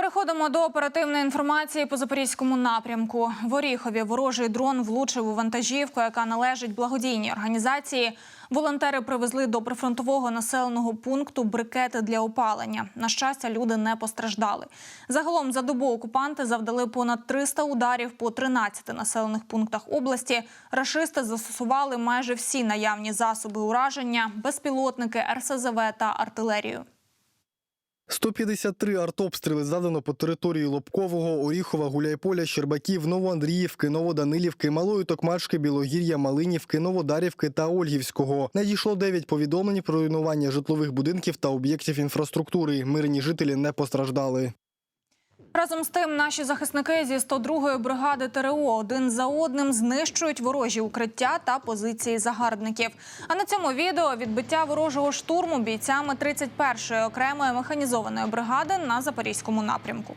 Переходимо до оперативної інформації по запорізькому напрямку. В Оріхові ворожий дрон влучив у вантажівку, яка належить благодійній організації. Волонтери привезли до прифронтового населеного пункту брикети для опалення. На щастя, люди не постраждали. Загалом за добу окупанти завдали понад 300 ударів по 13 населених пунктах області. Рашисти застосували майже всі наявні засоби ураження, безпілотники, РСЗВ та артилерію. 153 артобстріли задано по території Лобкового, Оріхова, Гуляйполя, Щербаків, Новоандріївки, Новоданилівки, Малої Токмашки, Білогір'я, Малинівки, Новодарівки та Ольгівського. Надійшло 9 повідомлень про руйнування житлових будинків та об'єктів інфраструктури. Мирні жителі не постраждали. Разом з тим, наші захисники зі 102-ї бригади ТРО один за одним знищують ворожі укриття та позиції загарбників. А на цьому відео відбиття ворожого штурму бійцями 31-ї окремої механізованої бригади на запорізькому напрямку.